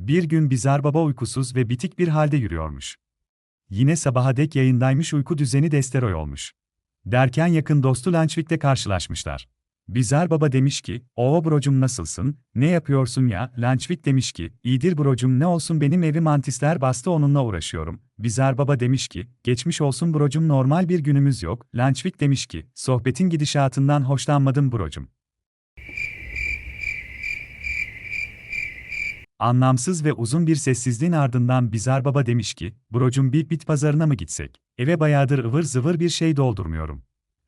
Bir gün Bizar Baba uykusuz ve bitik bir halde yürüyormuş. Yine sabaha dek yayındaymış uyku düzeni desteroy olmuş. Derken yakın dostu Lançvik'le karşılaşmışlar. Bizar Baba demiş ki, "Oo brocum nasılsın, ne yapıyorsun ya?" Lançvik demiş ki, "İyidir brocum ne olsun benim evi mantisler bastı onunla uğraşıyorum." Bizar Baba demiş ki, "Geçmiş olsun brocum normal bir günümüz yok." Lançvik demiş ki, "Sohbetin gidişatından hoşlanmadım brocum." Anlamsız ve uzun bir sessizliğin ardından Bizar Baba demiş ki, "Brocum bir bit pazarına mı gitsek? Eve bayağıdır ıvır zıvır bir şey doldurmuyorum."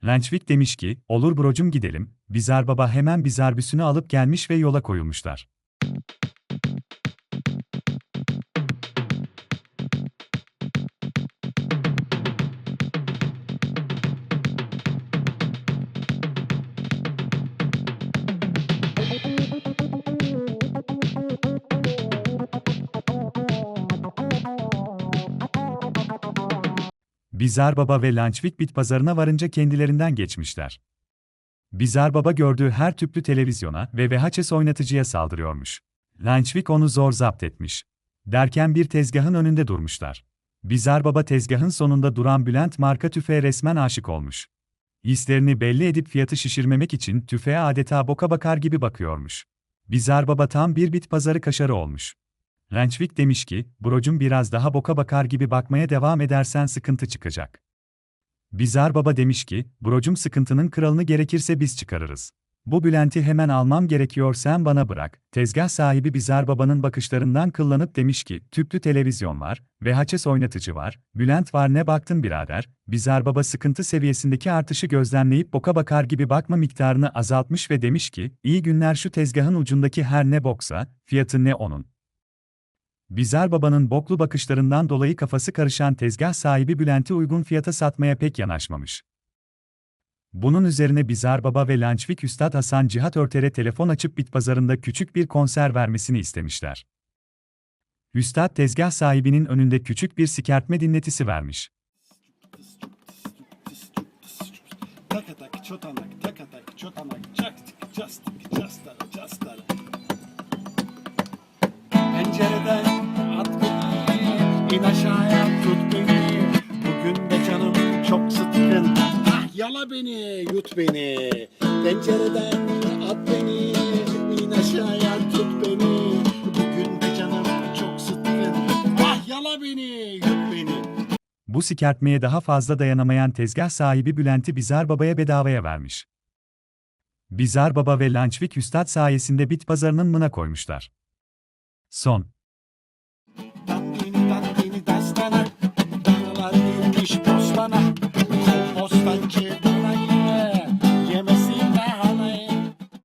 Lançvik demiş ki, "Olur brocum gidelim." Bizar Baba hemen bizarbüsünü alıp gelmiş ve yola koyulmuşlar. Bizar Baba ve Lançvik bit pazarına varınca kendilerinden geçmişler. Bizar Baba gördüğü her tüplü televizyona ve VHS oynatıcıya saldırıyormuş. Lançvik onu zor zapt etmiş. Derken bir tezgahın önünde durmuşlar. Bizar Baba tezgahın sonunda duran Bülent marka tüfeğe resmen aşık olmuş. Hislerini belli edip fiyatı şişirmemek için tüfeğe adeta boka bakar gibi bakıyormuş. Bizar Baba tam bir bit pazarı kaşarı olmuş. Lançvik demiş ki, brocum biraz daha boka bakar gibi bakmaya devam edersen sıkıntı çıkacak. Bizar Baba demiş ki, brocum sıkıntının kralını gerekirse biz çıkarırız. Bu Bülent'i hemen almam gerekiyor sen bana bırak. Tezgah sahibi Bizar Baba'nın bakışlarından kıllanıp demiş ki, tüplü televizyon var, VHS oynatıcı var, Bülent var ne baktın birader? Bizar Baba sıkıntı seviyesindeki artışı gözlemleyip boka bakar gibi bakma miktarını azaltmış ve demiş ki, iyi günler şu tezgahın ucundaki her ne boksa, fiyatı ne onun. Bizar Baba'nın boklu bakışlarından dolayı kafası karışan tezgah sahibi Bülent'i uygun fiyata satmaya pek yanaşmamış. Bunun üzerine Bizar Baba ve Lançvik Üstad Hasan Cihat Örter'e telefon açıp bit pazarında küçük bir konser vermesini istemişler. Üstad tezgah sahibinin önünde küçük bir sikertme dinletisi vermiş. Taka Yala beni, yut beni. Pencereden at beni. İn aşağıya tut beni. Bugün de canım çok sıkkın. Ah yala beni, yut beni. Bu sikertmeye daha fazla dayanamayan tezgah sahibi Bülent'i Bizar Baba'ya bedavaya vermiş. Bizar Baba ve Lançvik Üstad sayesinde bit pazarının mına koymuşlar. Son. Postana, kompostan